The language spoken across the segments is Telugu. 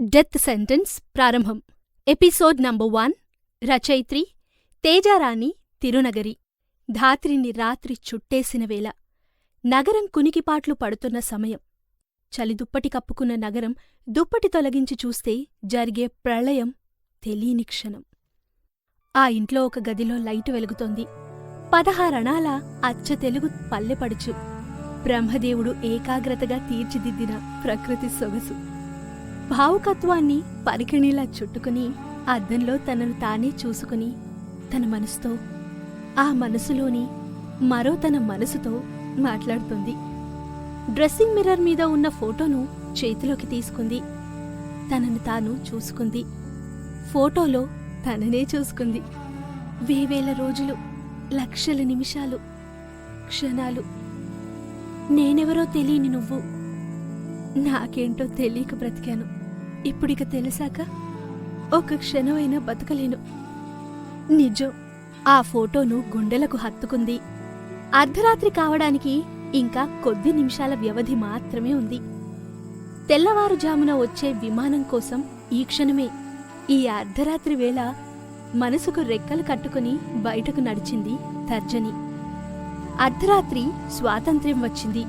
డెత్ సెంటెన్స్ ప్రారంభం ఎపిసోడ్ నంబర్ వన్ రచయిత్రి తేజారాణి తిరునగరి ధాత్రిని రాత్రి చుట్టేసిన వేళ నగరం కునికిపాట్లు పడుతున్న సమయం చలిదుప్పటి కప్పుకున్న నగరం దుప్పటి తొలగించి చూస్తే జరిగే ప్రళయం తెలియని క్షణం ఆ ఇంట్లో ఒక గదిలో లైటు వెలుగుతోంది పదహారణాల అచ్చ తెలుగు పల్లెపడుచు బ్రహ్మదేవుడు ఏకాగ్రతగా తీర్చిదిద్దిన ప్రకృతి సొగసు భావుకత్వాన్ని పరికిణిలా చుట్టుకుని అద్దంలో తనను తానే చూసుకుని తన మనసుతో ఆ మనసులోని మరో తన మనసుతో మాట్లాడుతుంది. డ్రెస్సింగ్ మిర్రర్ మీద ఉన్న ఫోటోను చేతిలోకి తీసుకుంది. తనను తాను చూసుకుంది. ఫోటోలో తననే చూసుకుంది. వేవేల రోజులు లక్షల నిమిషాలు క్షణాలు. నేనెవరో తెలియని నువ్వు. నాకేంటో తెలియక బ్రతికాను. ఇప్పుడిక తెలిసాక ఒక క్షణమైనా బతకలేను. నిజం ఆ ఫోటోను గుండెలకు హత్తుకుంది. అర్ధరాత్రి కావడానికి ఇంకా కొద్ది నిమిషాల వ్యవధి మాత్రమే ఉంది. తెల్లవారుజామున వచ్చే విమానం కోసం ఈ క్షణమే ఈ అర్ధరాత్రి వేళ మనసుకు రెక్కలు కట్టుకుని బయటకు నడిచింది తర్జని. అర్ధరాత్రి స్వాతంత్ర్యం వచ్చింది.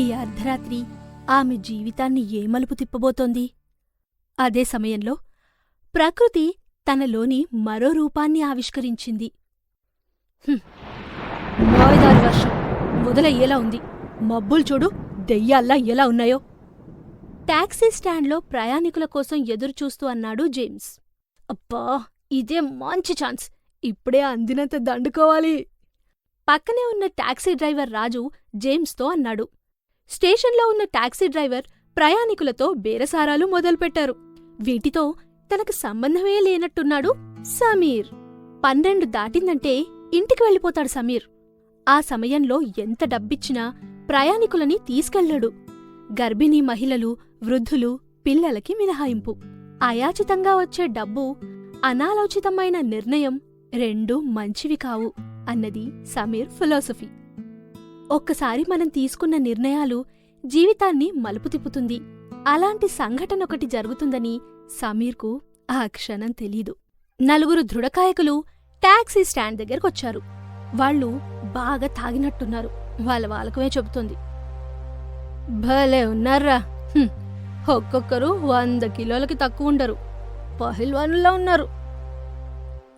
ఈ అర్ధరాత్రి ఆమె జీవితాన్ని ఏ మలుపు తిప్పబోతోంది? అదే సమయంలో ప్రకృతి తనలోని మరో రూపాన్ని ఆవిష్కరించింది. "హుం, మోయదారి వర్షం మొదలయ్యేలా ఉంది. మబ్బులు చూడు దెయ్యాల్లా ఎలా ఉన్నాయో. టాక్సీ స్టాండ్లో ప్రయాణికుల కోసం ఎదురుచూస్తూ అన్నాడు జేమ్స్. అబ్బా ఇదే మంచి ఛాన్స్. ఇప్పుడే అందినంత దండుకోవాలి. పక్కనే ఉన్న టాక్సీ డ్రైవర్ రాజు జేమ్స్తో అన్నాడు. స్టేషన్లో ఉన్న టాక్సీ డ్రైవర్ ప్రయాణికులతో బేరసారాలు మొదలుపెట్టారు. వీటితో తనకు సంబంధమే లేనట్టున్నాడు సమీర్. పన్నెండు దాటిందంటే ఇంటికి వెళ్ళిపోతాడు సమీర్. ఆ సమయంలో ఎంత డబ్బిచ్చినా ప్రయాణికులని తీసుకెళ్ళడు. గర్భిణీ మహిళలు వృద్ధులు పిల్లలకి మినహాయింపు. అయాచితంగా వచ్చే డబ్బు అనాలోచితమైన నిర్ణయం రెండూ మంచివి కావు అన్నది సమీర్ ఫిలాసఫీ. ఒక్కసారి మనం తీసుకున్న నిర్ణయాలు జీవితాన్ని మలుపు తిప్పుతుంది. అలాంటి సంఘటన ఒకటి జరుగుతుందని సమీర్కు ఆ క్షణం తెలీదు. నలుగురు దృఢకాయకులు టాక్సీ స్టాండ్ దగ్గరకొచ్చారు. వాళ్ళు బాగా తాగినట్టున్నారు. వాళ్ళ వాళ్ళకమే చెబుతుంది. భలే ఉన్నారా ఒక్కొక్కరు వంద కిలోలకి తక్కువ ఉండరు. పహిల్వానులా ఉన్నారు.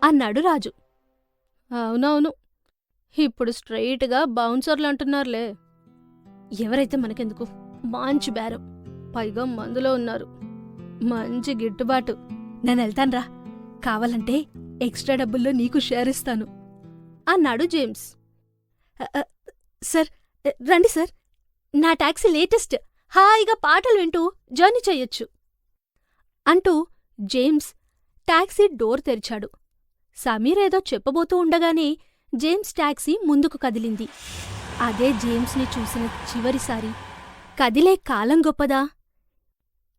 అన్నాడు రాజు. అవునవును. ఇప్పుడు స్ట్రైట్గా బౌన్సర్లు అంటున్నారులే ఎవరైతే మనకెందుకు? మంచి బేరం. పైగా మందులో ఉన్నారు. మంచి గిట్టుబాటు. నేను వెళ్తాన్రా. కావాలంటే ఎక్స్ట్రా డబ్బుల్లో నీకు షేర్ ఇస్తాను. అన్నాడు జేమ్స్. "అ, అ, సార్ రండి సార్. నా టాక్సీ లేటెస్ట్. హాయిగా పాటలు వింటూ జర్నీ చెయ్యొచ్చు అంటూ జేమ్స్ టాక్సీ డోర్ తెరిచాడు. సమీర్ ఏదో చెప్పబోతూ ఉండగానే జేమ్స్ టాక్సీ ముందుకు కదిలింది. అదే జేమ్స్ని చూసిన చివరిసారి. కదిలే కాలం గొప్పదా?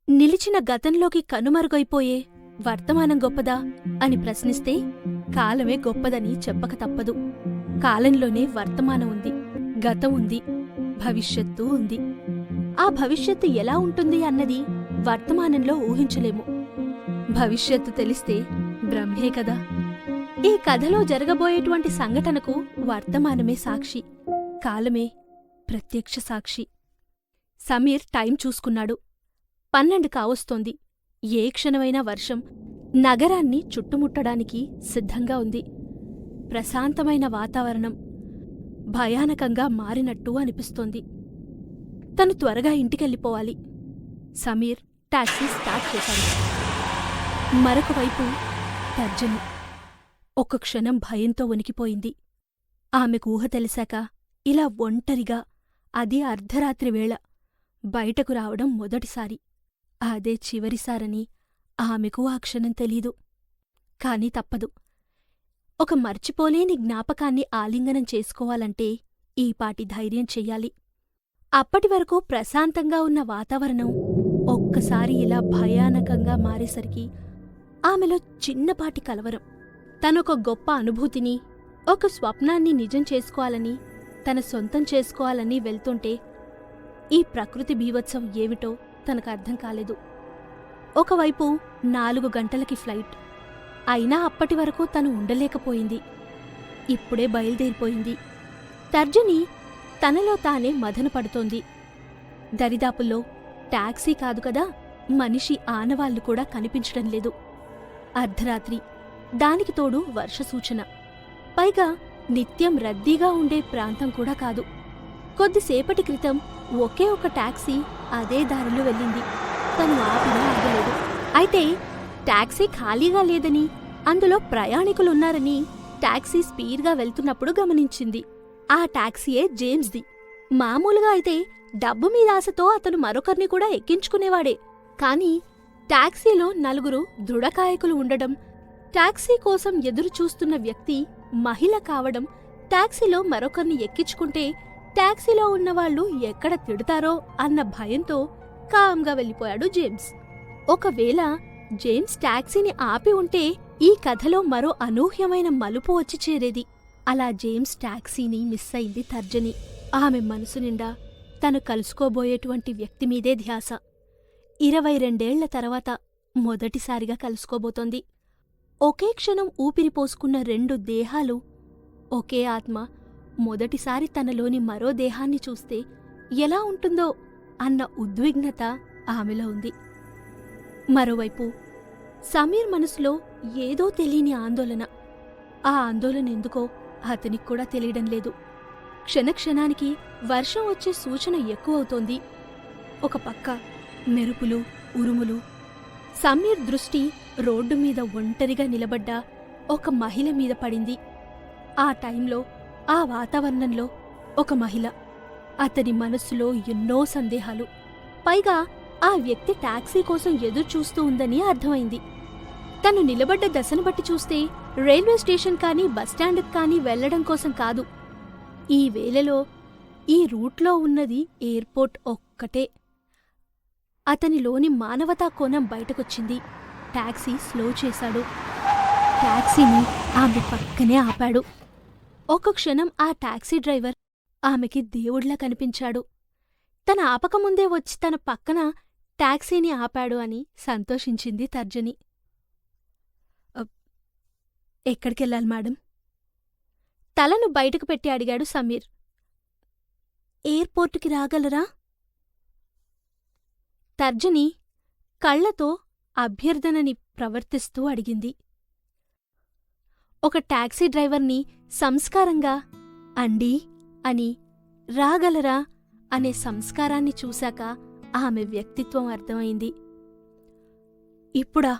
నిలిచిన గతంలోకి కనుమరుగైపోయే వర్తమానం గొప్పదా అని ప్రశ్నిస్తే కాలమే గొప్పదని చెప్పక తప్పదు. కాలంలోనే వర్తమానం ఉంది గతం ఉంది భవిష్యత్తు ఉంది. ఆ భవిష్యత్తు ఎలా ఉంటుంది అన్నది వర్తమానంలో ఊహించలేము. భవిష్యత్తు తెలిస్తే బ్రహ్మే కదా. ఈ కథలో జరగబోయేటువంటి సంఘటనకు వర్తమానమే సాక్షి కాలమే ప్రత్యక్ష సాక్షి. సమీర్ టైం చూసుకున్నాడు. పన్నెండు కావస్తోంది. ఏ క్షణమైనా వర్షం నగరాన్ని చుట్టుముట్టడానికి సిద్ధంగా ఉంది. ప్రశాంతమైన వాతావరణం భయానకంగా మారినట్టు అనిపిస్తోంది. తను త్వరగా ఇంటికెళ్ళిపోవాలి. సమీర్ టాక్సీ స్టార్ట్ చేశాడు. మరొక వైపు తర్జని ఒక్క క్షణం భయంతో వణికిపోయింది. ఆమెకు ఊహ తెలిసాక ఇలా ఒంటరిగా అది అర్ధరాత్రి వేళ బయటకు రావడం మొదటిసారి. అదే చివరిసారని ఆమెకు ఆ క్షణం తెలీదు. కాని తప్పదు. ఒక మర్చిపోలేని జ్ఞాపకాన్ని ఆలింగనం చేసుకోవాలంటే ఈపాటి ధైర్యం చెయ్యాలి. అప్పటివరకు ప్రశాంతంగా ఉన్న వాతావరణం ఒక్కసారి ఇలా భయానకంగా మారేసరికి ఆమెలో చిన్నపాటి కలవరం. తనొక గొప్ప అనుభూతిని ఒక స్వప్నాన్ని నిజం చేసుకోవాలని తన సొంతం చేసుకోవాలని వెళ్తుంటే ఈ ప్రకృతి బీభత్సం ఏమిటో తనకు అర్థం కాలేదు. ఒకవైపు నాలుగు గంటలకి ఫ్లైట్. అయినా అప్పటి వరకు తను ఉండలేకపోయింది. ఇప్పుడే బయలుదేరిపోయింది. తర్జని తనలో తానే మదన పడుతోంది. దరిదాపుల్లో టాక్సీ కాదు కదా మనిషి ఆనవాళ్ళు కూడా కనిపించడం లేదు. అర్ధరాత్రి దానికి తోడు వర్ష సూచన. పైగా నిత్యం రద్దీగా ఉండే ప్రాంతం కూడా కాదు. కొద్దిసేపటి క్రితం ఒకే ఒక టాక్సీ అదే దారిలో వెళ్ళింది. తను ఆపినా ఆగలేదు. అయితే టాక్సీ ఖాళీగా లేదని అందులో ప్రయాణికులున్నారని టాక్సీ స్పీడ్గా వెళ్తున్నప్పుడు గమనించింది. ఆ టాక్సీయే జేమ్స్ది. మామూలుగా అయితే డబ్బు మీద ఆశతో అతను మరొకరిని కూడా ఎక్కించుకునేవాడే. కానీ టాక్సీలో నలుగురు దృఢకాయకులు ఉండడం టాక్సీ కోసం ఎదురు చూస్తున్న వ్యక్తి మహిళ కావడం టాక్సీలో మరొకరిని ఎక్కించుకుంటే టాక్సీలో ఉన్నవాళ్ళు ఎక్కడ తిడతారో అన్న భయంతో కామ్గా వెళ్ళిపోయాడు జేమ్స్. ఒకవేళ జేమ్స్ టాక్సీని ఆపి ఉంటే ఈ కథలో మరో అనూహ్యమైన మలుపు వచ్చి చేరేది. అలా జేమ్స్ టాక్సీని మిస్ అయింది తర్జని. ఆమె మనసు నిండా తను కలుసుకోబోయేటువంటి వ్యక్తి మీదే ధ్యాస. ఇరవై రెండేళ్ళ తర్వాత మొదటిసారిగా కలుసుకోబోతోంది. ఒకే క్షణం ఊపిరిపోసుకున్న రెండు దేహాలు ఒకే ఆత్మ మొదటిసారి తనలోని మరో దేహాన్ని చూస్తే ఎలా ఉంటుందో అన్న ఉద్విగ్నత ఆమెలో ఉంది. మరోవైపు సమీర్ మనసులో ఏదో తెలియని ఆందోళన. ఆ ఆందోళన ఎందుకో అతనికి కూడా తెలియడం లేదు. క్షణక్షణానికి వర్షం వచ్చే సూచన ఎక్కువవుతోంది ఒక పక్క మెరుపులు ఉరుములు. సమీర్ దృష్టి రోడ్డు మీద ఒంటరిగా నిలబడ్డ ఒక మహిళ మీద పడింది. ఆ టైంలో ఆ వాతావరణంలో ఒక మహిళ. అతని మనస్సులో ఎన్నో సందేహాలు. పైగా ఆ వ్యక్తి టాక్సీ కోసం ఎదురు చూస్తూ ఉందని అర్థమైంది. తను నిలబడ్డ దశను బట్టి చూస్తే రైల్వే స్టేషన్ కానీ బస్టాండ్కి కానీ వెళ్ళడం కోసం కాదు. ఈ వేళలో ఈ రూట్లో ఉన్నది ఎయిర్పోర్ట్ ఒక్కటే. అతనిలోని మానవతా కోణం బయటకొచ్చింది. టాక్సీ స్లో చేశాడు. టాక్సీని ఆమె పక్కనే ఆపాడు. ఒక క్షణం ఆ టాక్సీ డ్రైవర్ ఆమెకి దేవుడ్లా కనిపించాడు. తన ఆపకముందే వచ్చి తన పక్కన టాక్సీని ఆపాడు అని సంతోషించింది తర్జని. ఎక్కడికెళ్ళాలి మేడం? తలను బయటకు పెట్టి అడిగాడు సమీర్. ఎయిర్పోర్టుకి రాగలరా? తర్జని కళ్ళతో అభ్యర్థనని ప్రవర్తిస్తూ అడిగింది. ఒక టాక్సీ డ్రైవర్ని సంస్కారంగా అండీ అని రాగలరా అనే సంస్కారాన్ని చూశాక ఆమె వ్యక్తిత్వం అర్థమైంది. ఇప్పుడా?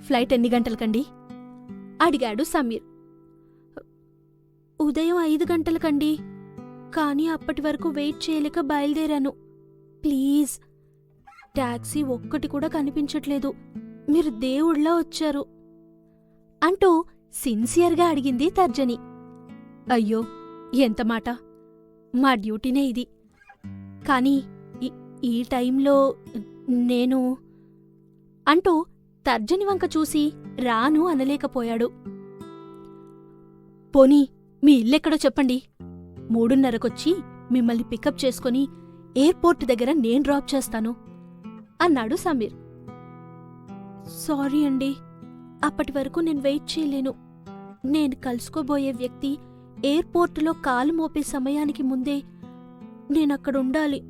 ఫ్లైట్ ఎన్ని గంటలకండి? అడిగాడు సమీర్. ఉదయం ఐదు గంటలకండి కానీ అప్పటి వరకు వెయిట్ చేయలేక బయలుదేరాను. ప్లీజ్ టాక్సీ ఒక్కటి కూడా కనిపించట్లేదు. మీరు దేవుళ్ళ వచ్చారు అంటూ సిన్సియర్గా అడిగింది తర్జని. అయ్యో ఎంత మాట. మా డ్యూటీనే ఇది. కానీ ఈ- టైంలో నేను అంటూ తర్జని వంక చూసి రాను అనలేకపోయాడు. పోనీ మీ ఇల్లెక్కడో చెప్పండి. మూడున్నరకొచ్చి మిమ్మల్ని పికప్ చేసుకుని ఎయిర్పోర్ట్ దగ్గర నేను డ్రాప్ చేస్తాను అన్నాడు సమీర్. సారీ అండి అప్పటి వరకు నేను వెయిట్ చేయలేను. నేను కలుసుకోబోయే వ్యక్తి ఎయిర్పోర్టులో కాలు మోపే సమయానికి ముందే నేనక్కడుండాలి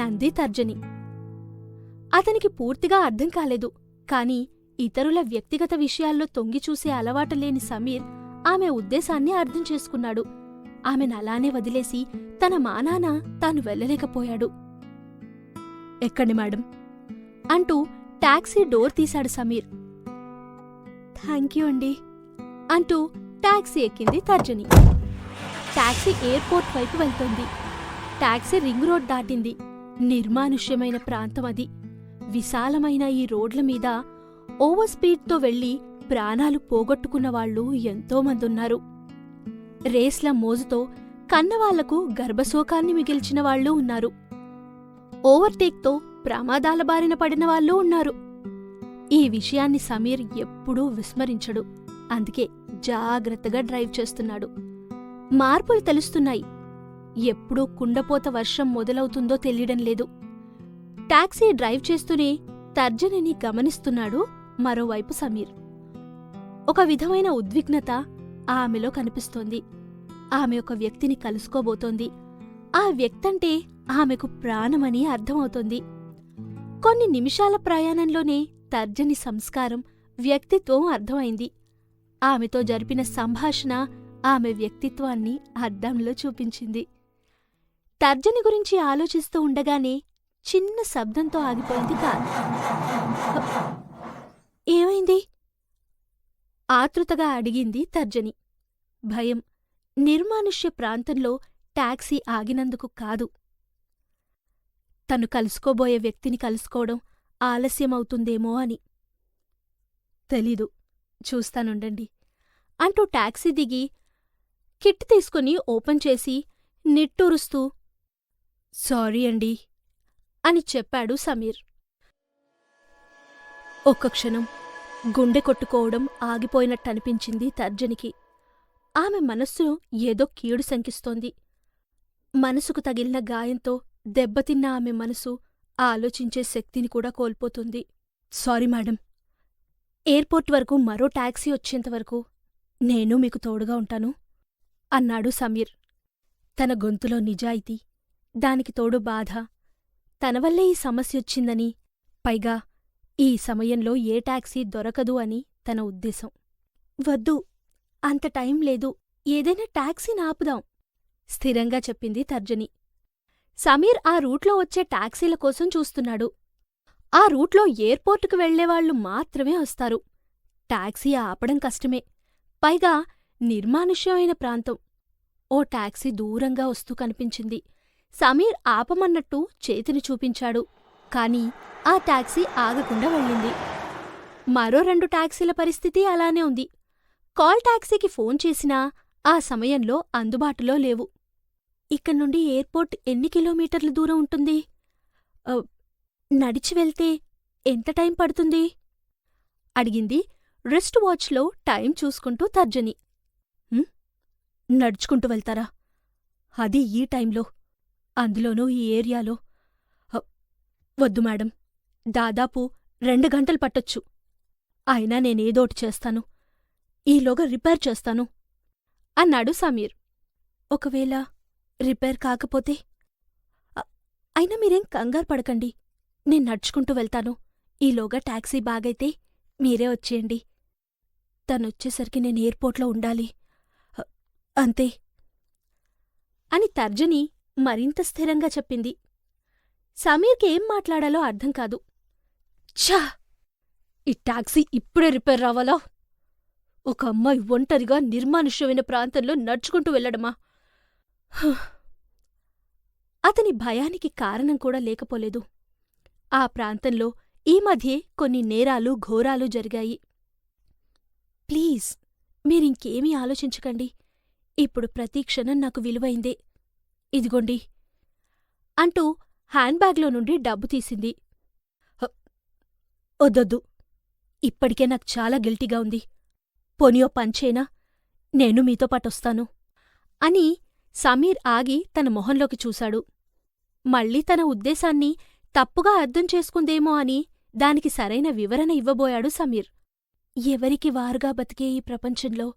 అంది తర్జని. అతనికి పూర్తిగా అర్థం కాలేదు కాని ఇతరుల వ్యక్తిగత విషయాల్లో తొంగిచూసే అలవాటు లేని సమీర్ ఆమె ఉద్దేశాన్ని అర్థం చేసుకున్నాడు. ఆమెను అలానే వదిలేసి తన మానాన తాను వెళ్ళలేకపోయాడు. ఎక్కండి మేడం అంటూ టాక్సీ డోర్ తీశాడు సమీర్. థ్యాంక్ యూ అండి అంటూ టాక్సీ ఎక్కింది తర్జని. ట్యాక్సీ ఎయిర్పోర్ట్ వైపు వెళ్తోంది. ట్యాక్సీ రింగ్ రోడ్ దాటింది. నిర్మానుష్యమైన ప్రాంతం అది. విశాలమైన ఈ రోడ్ల మీద ఓవర్ స్పీడ్తో వెళ్ళి ప్రాణాలు పోగొట్టుకున్న వాళ్ళు ఎంతోమందున్నారు రేస్ల మోజుతో కన్నవాళ్ళకు గర్భశోకాన్ని మిగిల్చిన వాళ్ళు ఉన్నారు. ఓవర్టేక్తో ప్రమాదాల బారిన పడిన వాళ్ళు ఉన్నారు. ఈ విషయాన్ని సమీర్ ఎప్పుడూ విస్మరించడు. అందుకే జాగ్రత్తగా డ్రైవ్ చేస్తున్నాడు. మార్పులు తెలుస్తున్నాయి. ఎప్పుడూ కుండపోత వర్షం మొదలవుతుందో తెలియడం లేదు. టాక్సీ డ్రైవ్ చేస్తూనే తర్జనిని గమనిస్తున్నాడు మరోవైపు సమీర్. ఒక విధమైన ఉద్విగ్నత ఆమెలో కనిపిస్తోంది. ఆమె ఒక వ్యక్తిని కలుసుకోబోతోంది. ఆ వ్యక్తంటే ఆమెకు ప్రాణమని అర్థమవుతోంది. కొన్ని నిమిషాల ప్రయాణంలోనే తర్జని సంస్కారం వ్యక్తిత్వం అర్థమైంది. ఆమెతో జరిపిన సంభాషణ ఆమె వ్యక్తిత్వాన్ని అద్దంలో చూపించింది. తర్జని గురించి ఆలోచిస్తూ ఉండగానే చిన్న శబ్దంతో ఆగిపోయింది కారు. ఏమైంది? ఆతృతగా అడిగింది తర్జని. భయం. నిర్మానుష్య ప్రాంతంలో టాక్సీ ఆగినందుకు కాదు. తను కలుసుకోబోయే వ్యక్తిని కలుసుకోవడం ఆలస్యమవుతుందేమో అని. తెలీదు చూస్తానుండండి. అంటూ టాక్సీ దిగి కిట్ తీసుకుని ఓపెన్ చేసి నిట్టూరుస్తూ సారీ అండి అని చెప్పాడు సమీర్. ఒక్క క్షణం గుండె కొట్టుకోవడం ఆగిపోయినట్టనిపించింది తర్జనికి. ఆమె మనస్సు ఏదో కీడు శంకిస్తోంది. మనసుకు తగిలిన గాయంతో దెబ్బతిన్న ఆమె మనసు ఆలోచించే శక్తిని కూడా కోల్పోతుంది. Sorry madam. ఎయిర్పోర్ట్ వరకు మరో టాక్సీ వచ్చేంతవరకు నేను మీకు తోడుగా ఉంటాను అన్నాడు సమీర్. తన గొంతులో నిజాయితీ దానికి తోడు బాధ. తనవల్లే ఈ సమస్యొచ్చిందని పైగా ఈ సమయంలో ఏ టాక్సీ దొరకదు అని తన ఉద్దేశం. వద్దు అంత టైం లేదు ఏదైనా టాక్సీని ఆపుదాం స్థిరంగా చెప్పింది తర్జని. సమీర్ ఆ రూట్లో వచ్చే టాక్సీల కోసం చూస్తున్నాడు. ఆ రూట్లో ఎయిర్పోర్టుకు వెళ్ళేవాళ్ళు మాత్రమే వస్తారు. టాక్సీ ఆపడం కష్టమే. పైగా నిర్మానుష్యమైన ప్రాంతం. ఓ టాక్సీ దూరంగా వస్తూ కనిపించింది. సమీర్ ఆపమన్నట్టు చేతిని చూపించాడు. కాని ఆ టాక్సీ ఆగకుండా వెళ్ళింది. మరో రెండు టాక్సీల పరిస్థితి అలానే ఉంది. కాల్ టాక్సీకి ఫోన్ చేసినా ఆ సమయంలో అందుబాటులో లేవు. ఇక్కడి నుండి ఎయిర్పోర్ట్ ఎన్ని కిలోమీటర్ల దూరం ఉంటుంది? నడిచి వెళ్తే ఎంత టైం పడుతుంది? అడిగింది రిస్ట్ వాచ్లో టైం చూసుకుంటూ తర్జని. నడుచుకుంటూ వెళ్తారా? అది ఈ టైంలో. అందులోనూ ఈ ఏరియాలో. "హ, వద్దు మేడం దాదాపు రెండు గంటలు పట్టొచ్చు. అయినా నేనేదోటి చేస్తాను. ఈలోగా రిపేర్ చేస్తాను. అన్నాడు సమీర్. ఒకవేళ రిపేర్ కాకపోతే? అయినా మీరేం కంగారు పడకండి. నేను నడుచుకుంటూ వెళ్తాను. ఈలోగా టాక్సీ బాగైతే మీరే వచ్చేయండి. తనొచ్చేసరికి నేను ఎయిర్పోర్ట్లో ఉండాలి. అంతే. అని తర్జని మరింత స్థిరంగా చెప్పింది. సమీర్కి ఏం మాట్లాడాలో అర్థం కాదు. ఛా! ఈ టాక్సీ ఇప్పుడే రిపేర్ రావాలా? ఒక అమ్మాయి ఒంటరిగా నిర్మానుష్యమైన ప్రాంతంలో నడుచుకుంటూ వెళ్ళడమా? అతని భయానికి కారణం కూడా లేకపోలేదు. ఆ ప్రాంతంలో ఈ మధ్యే కొన్ని నేరాలు ఘోరాలు జరిగాయి. ప్లీజ్ మీరింకేమీ ఆలోచించకండి. ఇప్పుడు ప్రతి క్షణం నాకు విలువైందే. ఇదిగోండి. అంటూ హ్యాండ్బ్యాగ్లో నుండి డబ్బు తీసింది. వద్దొద్దు. ఇప్పటికే నాకు చాలా గిల్టీగా ఉంది. పొనియో పంచేనా నేను మీతో పాటొస్తాను అని సమీర్ ఆగి తన మొహంలోకి చూశాడు. మళ్ళీ తన ఉద్దేశాన్ని తప్పుగా అర్థం చేసుకుందేమో అని దానికి సరైన వివరణ ఇవ్వబోయాడు సమీర్. ఎవరికి వారుగా బతికే ఈ ప్రపంచంలో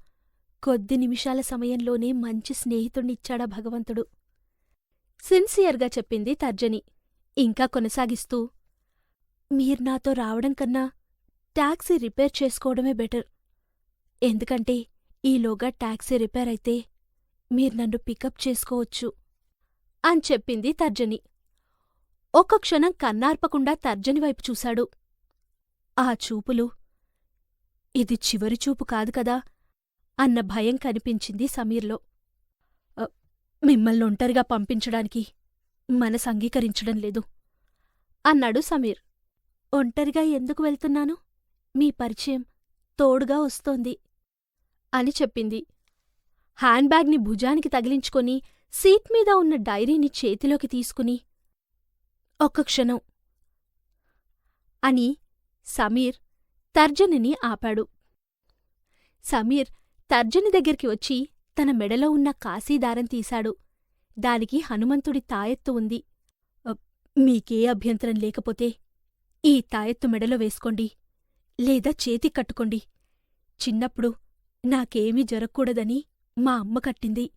కొద్ది నిమిషాల సమయంలోనే మంచి స్నేహితుణ్ణిచ్చాడా భగవంతుడు? సిన్సియర్గా చెప్పింది తర్జని. ఇంకా కొనసాగిస్తూ మీరు నాతో రావడం కన్నా టాక్సీ రిపేర్ చేసుకోవడమే బెటర్. ఎందుకంటే ఈలోగా టాక్సీ రిపేర్ అయితే మీరు నన్ను పికప్ చేసుకోవచ్చు అని చెప్పింది తర్జని. ఒక్క క్షణం కన్నార్పకుండా తర్జని వైపు చూశాడు. ఆ చూపులు ఇది చివరి చూపు కాదు కదా అన్న భయం కనిపించింది సమీర్లో. మిమ్మల్ని ఒంటరిగా పంపించడానికి మనసు అంగీకరించడం లేదు అన్నాడు సమీర్. ఒంటరిగా ఎందుకు వెళ్తున్నాను? మీ పరిచయం తోడుగా వస్తోంది అని చెప్పింది. హ్యాండ్బ్యాగ్ని భుజానికి తగిలించుకొని సీట్ మీద ఉన్న డైరీని చేతిలోకి తీసుకుని ఒక్క క్షణం అని సమీర్ తర్జనిని ఆపాడు. సమీర్ తర్జని దగ్గరికి వచ్చి తన మెడలో ఉన్న కాశీదారం తీశాడు. దానికి హనుమంతుడి తాయెత్తు ఉంది. మీకే అభ్యంతరం లేకపోతే ఈ తాయెత్తు మెడలో వేసుకోండి లేదా చేతి కట్టుకోండి. చిన్నప్పుడు నాకేమీ జరగకూడదని మా అమ్మ కట్టింది.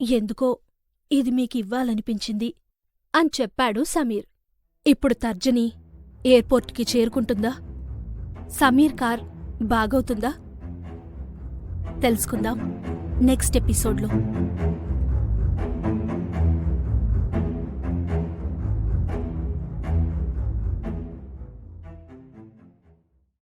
ఎందుకో ఇది మీకివ్వాలనిపించింది అని చెప్పాడు సమీర్. ఇప్పుడు తర్జని ఎయిర్పోర్ట్కి చేరుకుంటుందా? సమీర్ కార్ బాగవుతుందా? తెలుసుకుందాం నెక్స్ట్ ఎపిసోడ్లో.